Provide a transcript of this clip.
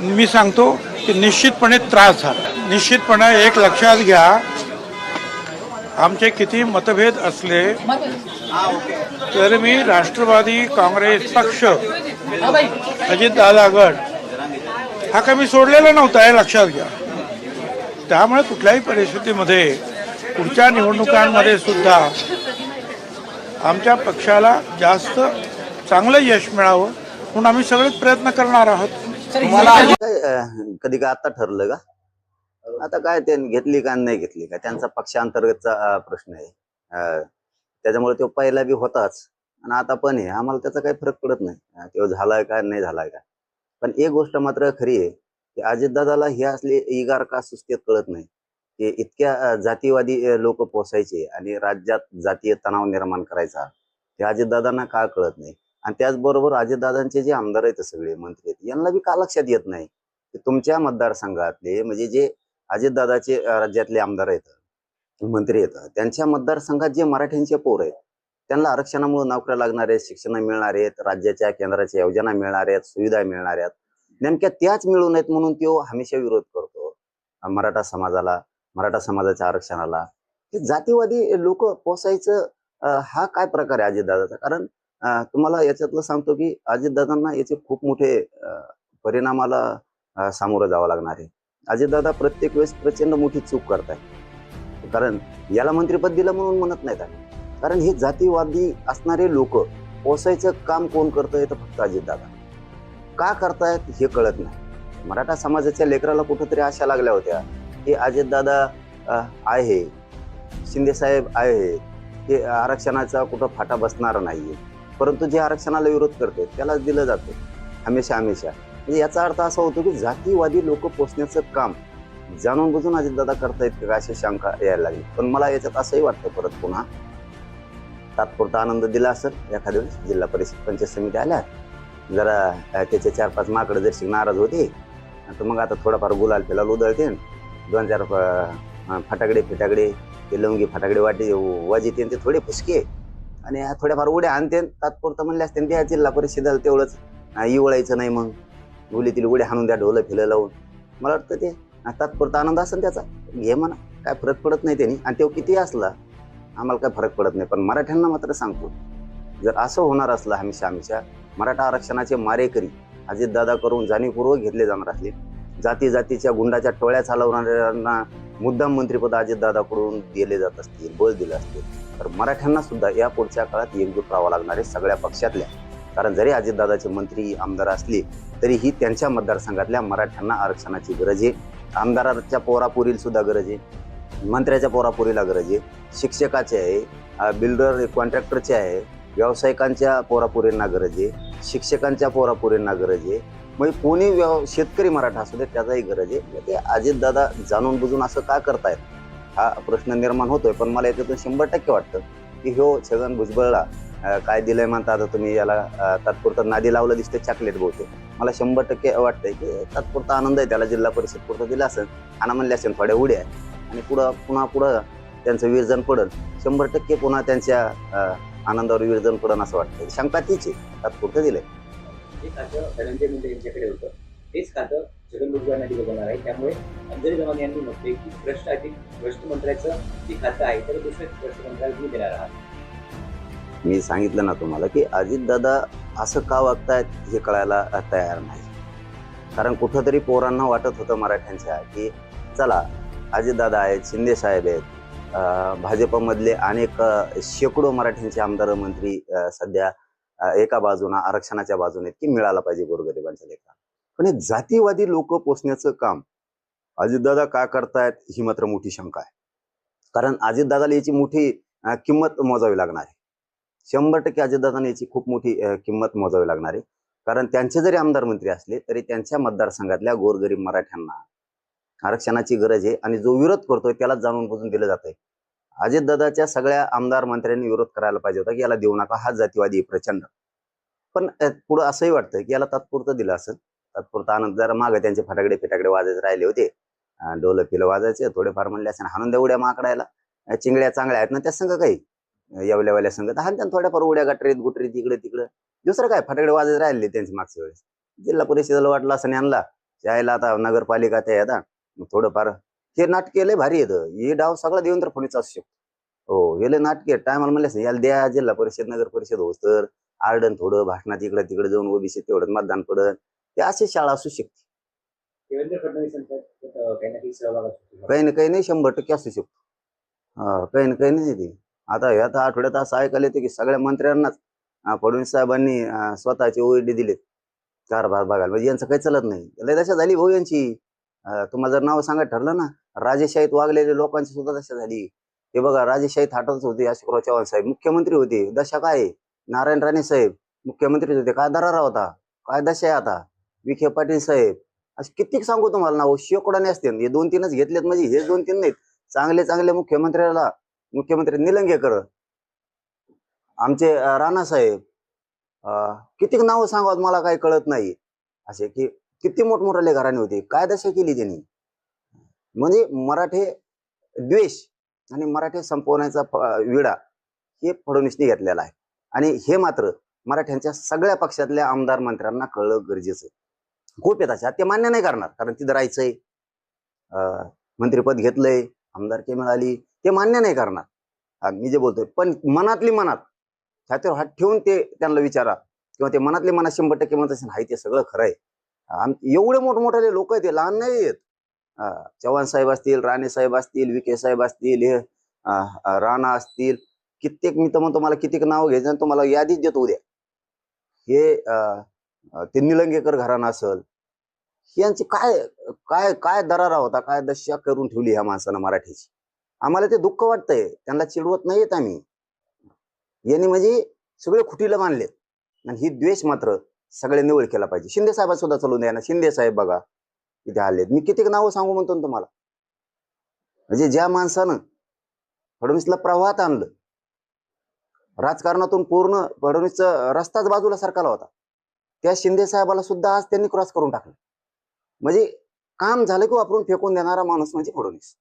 मी सांगतो की निश्चितपणे त्रास झाला. निश्चितपणे एक लक्षात घ्या आमचे किती मतभेद असले तर मी राष्ट्रवादी काँग्रेस पक्ष अजितदादा गट हा काही मी सोडलेला नव्हता हे लक्षात घ्या. त्यामुळे कुठल्याही परिस्थितीमध्ये पुढच्या निवडणुकांमध्ये सुद्धा आमच्या पक्षाला जास्त चांगलं यश मिळावं म्हणून आम्ही सगळेच प्रयत्न करणार आहोत. कधी काय आता ठरलं का? आता काय ते घेतली का नाही घेतली का? त्यांचा पक्षांतर्गतचा प्रश्न आहे. अं, त्याच्यामुळे तो पहिला बी होताच. आणि आता पण आहे. आम्हाला त्याचा काही फरक पडत नाही. तो झालाय का नाही झालाय का? पण एक गोष्ट मात्र खरी आहे की अजितदादाला हे असले इगार का सुस्तीत कळत नाही की इतक्या जातीवादी लोक पोसायचे आणि राज्यात जातीय तणाव निर्माण करायचा हे अजितदादांना का कळत नाही? आणि त्याचबरोबर अजितदादांचे जे आमदार आहेत सगळे मंत्री आहेत यांना बी का लक्षात येत नाही? की तुमच्या मतदारसंघातले म्हणजे जे अजितदादाचे राज्यातले आमदार आहेत मंत्री आहेत त्यांच्या मतदारसंघात जे मराठ्यांचे पोर आहेत त्यांना आरक्षणामुळे नोकऱ्या लागणार आहेत शिक्षण मिळणार आहेत राज्याच्या केंद्राच्या योजना मिळणार आहेत सुविधा मिळणार आहेत नेमक्या त्याच मिळू नयेत म्हणून तो हमेशा विरोध करतो. मराठा समाजाला मराठा समाजाच्या आरक्षणाला. हे जातीवादी लोक पोसायचं हा काय प्रकार आहे अजितदादाचा? कारण तुम्हाला याच्यातलं सांगतो की अजितदादांना याचे खूप मोठे परिणामाला सामोरं जावं लागणार आहे. अजितदादा प्रत्येक वेळेस प्रचंड मोठी चूक करताय कारण याला मंत्रिपद दिलं म्हणून म्हणत नाहीत आम्ही. कारण हे जातीवादी असणारे लोक पोसायचं काम कोण करतंय तर फक्त अजितदादा. का करतायत हे कळत नाही. मराठा समाजाच्या लेकराला कुठंतरी आशा लागल्या होत्या की अजितदादा आहे शिंदेसाहेब आहे हे आरक्षणाचा कुठं फाटा बसणार आहे परंतु जे आरक्षणाला विरोध करते त्यालाच दिलं जातं हमेशा हमेशा. म्हणजे याचा अर्थ असा होतो की जातीवादी लोक पोचण्याचं काम जाणून बुजून अजितदादा करतायत का अशी शंका यायला लागली. पण मला याच्यात असंही वाटतं परत पुन्हा. तात्पुरता आनंद दिला असेल. एखाद्या वेळेस जिल्हा परिषद पंचायत समिती आल्या जरा त्याचे चार पाच माकडं जर नाराज होते तर मग आता थोडाफार गुलाल फिलाल उधळते दोन चार फटाकडे फिटाकडे ते लवंगी फटाकडे वाटे वाजिते ते थोडे फुसके. आणि थोड्याफार उड्या आणते तात्पुरतं म्हणले असते त्या जिल्हा परिषदेला तेवढंच. इवळायचं नाही मग. गुलीतील उड्या हाणून द्या ढोलं फिलं लावून. मला वाटतं ते तात्पुरता आनंद असेल त्याचा. घे म्हणा काय फरक पडत नाही त्यांनी. आणि तो किती असला आम्हाला काय फरक पडत नाही. पण मराठ्यांना मात्र सांगतो जर असं होणार असलं हमेशा हमेशा मराठा आरक्षणाचे मारेकरी अजितदादा करून जाणीवपूर्वक घेतले जाणार असले जाती जातीच्या गुंडाच्या टोळ्या चालवणाऱ्यांना मुद्दाम मंत्रिपद अजितदादाकडून दिले जात असतील बळ दिलं असतील. तर मराठ्यांना सुद्धा या पुढच्या काळात एकजूट राहावं लागणार आहे सगळ्या पक्षातल्या. कारण जरी अजितदादाचे मंत्री आमदार असले तरीही त्यांच्या मतदारसंघातल्या मराठ्यांना आरक्षणाची गरज आहे. आमदाराच्या पोरापुरील सुद्धा गरज आहे. मंत्र्याच्या पोरापुरीला गरज आहे. शिक्षकाचे आहे बिल्डर कॉन्ट्रॅक्टरचे आहे व्यावसायिकांच्या पोरापुरींना गरज आहे शिक्षकांच्या पोरापुरींना गरज आहे. म्हणजे कोणी व्यव शेतकरी मराठा असू दे त्याचाही गरज आहे. म्हणजे ते अजितदादा जाणून बुजून असं का करतायत? हा प्रश्न निर्माण होतोय पण मला याच्यातून शंभर टक्के वाटतं की ह्यो छगन भुजबळला काय दिलंय म्हणता आता तुम्ही याला तात्पुरता तात्पुरतं नादी लावलं दिसते चॉकलेट बहुते मला शंभर टक्के वाटतंय की तात्पुरता आनंद आहे त्याला जिल्हा परिषद पुरतं दिला असेल आणि म्हणले असेल थोड्या उड्या आणि पुढं पुन्हा पुढं त्यांचं विरजन पडल. शंभर टक्के पुन्हा त्यांच्या आनंदावर विरजन पडन असं वाटतं शंका तीच आहे तात्पुरतं दिलंय. जे खातं धनंजय छगन भुजबळांना दिलं आहे. त्यामुळे अंजली जवान यांनी म्हटले की भ्रष्ट अधिक भ्रष्ट मंत्र्याचं जे खातं आहे तर दुसऱ्या भ्रष्ट मंत्र्याला तुम्ही देणार आहात. मी सांगितलं ना तुम्हाला की अजितदादा असं का वागतायत हे कळायला तयार नाही. कारण कुठंतरी पोरांना वाटत होतं मराठ्यांच्या की चला अजितदादा आहेत शिंदे साहेब आहेत भाजपमधले अनेक शेकडो मराठ्यांचे आमदार मंत्री सध्या एका बाजूला आरक्षणाच्या बाजूने की मिळाला पाहिजे गोरगरिबांच्या लेखा. पण हे जातीवादी लोक पोचण्याचं काम अजितदादा का करतायत ही मात्र मोठी शंका आहे. कारण अजितदादाला याची मोठी किंमत मोजावी लागणार आहे. शंभर टक्के अजितदादाने याची खूप मोठी किंमत मोजावी लागणार आहे. कारण त्यांचे जरी आमदार मंत्री असले तरी त्यांच्या मतदारसंघातल्या गोरगरीब मराठ्यांना आरक्षणाची गरज आहे आणि जो विरोध करतोय त्याला जाणून बुजून दिलं जात आहे अजितदादाच्या सगळ्या आमदार मंत्र्यांनी विरोध करायला पाहिजे होता की याला देऊ नका हा जातीवादी प्रचंड. पण पुढं असंही वाटतं की याला तात्पुरतं दिलं असेल. तात्पुरता आनंद जरा मागे त्यांचे फटाकडे फिटाकडे वाजायचे राहिले होते. डोलं पिलं वाजायचे थोडेफार म्हणले असं हाणून द्या उड्या माकडायला. चिंगड्या चांगल्या आहेत ना त्या संघ काही? येवल्यावाल्या संघ. तर हाण थोड्याफार उड्या गटरीत गुटरीत इकडे तिकडे. दुसरं काय? फटाकडे वाजत राहिले त्यांचे मागच्या वेळेस. जिल्हा परिषदेला वाटलं असं आणला. यायला आता नगरपालिका ते आता थोडंफार हे नाटके लय भारी येतं हे डाव सगळा देवेंद्र फडणवीस असू शकतो. हो हे लय नाटके टायमाला म्हणले असं, याला द्या जिल्हा परिषद नगर परिषद होस तर आर्डन थोडं भाषणात इकडे तिकडे जाऊन ओबीसी तेवढं मतदान पडत ते अशी शाळा असू शकते. देवेंद्र फडणवीसांचा अं, काही ना काही सहभाग असतो काही ना काही नाही शंभर टक्के असू शकतो. हा, काही ना काही नाही ते. आता या तर आठवड्यात असं ऐकायला येतं की सगळ्या मंत्र्यांनाच अं, फडणवीस साहेबांनी अं, स्वतःचे ओएडी दिलेत. कारभार बघायला. म्हणजे यांचं काही चालत नाही. लय दशा झाली भाऊ यांची. अं, तुम्हाला जर नाव सांगायचं ठरलं ना राजेशाहीत वागलेले लोकांची सुद्धा दशा झाली. हे बघा राजेशाहीत हाटच होते अशोकराव चव्हाण साहेब. मुख्यमंत्री होते. दशा काय? आहे? नारायण राणे साहेब. मुख्यमंत्री होते. काय दरारा होता? काय दशा आहे आता? विखे पाटील साहेब असे किती सांगू तुम्हाला नाव? शेकोडाने असते हे दोन तीनच घेतलेत म्हणजे हे दोन तीन नाहीत. चांगले चांगले मुख्यमंत्र्याला मुख्यमंत्री निलंगेकर. आमचे राणा साहेब अं, कितीक नावं सांगावत मला काही कळत नाही. असे की किती मोठमोठाले घराणे होते. काय दशा केली त्यांनी? म्हणजे मराठे द्वेष आणि मराठे संपवण्याचा विडा हे फडणवीसने घेतलेला आहे. आणि हे मात्र मराठ्यांच्या सगळ्या पक्षातल्या आमदार मंत्र्यांना कळलं गरजेचं आहे. खूप येत अशा ते मान्य नाही करणार कारण तिथं राहायचंय. अं, मंत्रिपद घेतलंय आमदारकी मिळाली ते मान्य नाही करणार. मी जे बोलतोय पण मनातली मनात छातीवर हात ठेवून ते त्यांना विचारा किंवा ते मनातली मनात शंभर टक्के म्हणत असेल हाय ते सगळं खरं आहे. एवढे मोठमोठाले लोक आहेत ते लहान नाही आहेत. चव्हाण साहेब असतील राणे साहेब असतील विखे साहेब असतील हे राणा असतील कित्येक मी तर म्हणतो मला कित्येक नाव घ्यायचं आणि तुम्हाला यादीच देतो उद्या. हे ते निलंगेकर घराणं असल. यांची काय काय काय दरारा होता काय दशा करून ठेवली ह्या माणसानं मराठीची? आम्हाला ते दुःख वाटतंय. त्यांना चिडवत नाहीयेत आम्ही. यांनी म्हणजे सगळे खुटीला मानलेत. आणि ही द्वेष मात्र सगळे निवड केला पाहिजे. शिंदे साहेब सुद्धा चालून द्या ना. शिंदे साहेब बघा इथे आलेत. मी कितीक नावं सांगू म्हणतो ना तुम्हाला? म्हणजे ज्या माणसानं फडणवीसला प्रवाहात आणलं राजकारणातून पूर्ण फडणवीसचा रस्ताच बाजूला सरकारला होता. त्या शिंदे साहेबाला सुद्धा आज त्यांनी क्रॉस करून टाकलं. म्हणजे काम झालं की वापरून फेकून देणारा माणूस म्हणजे फडणवीस.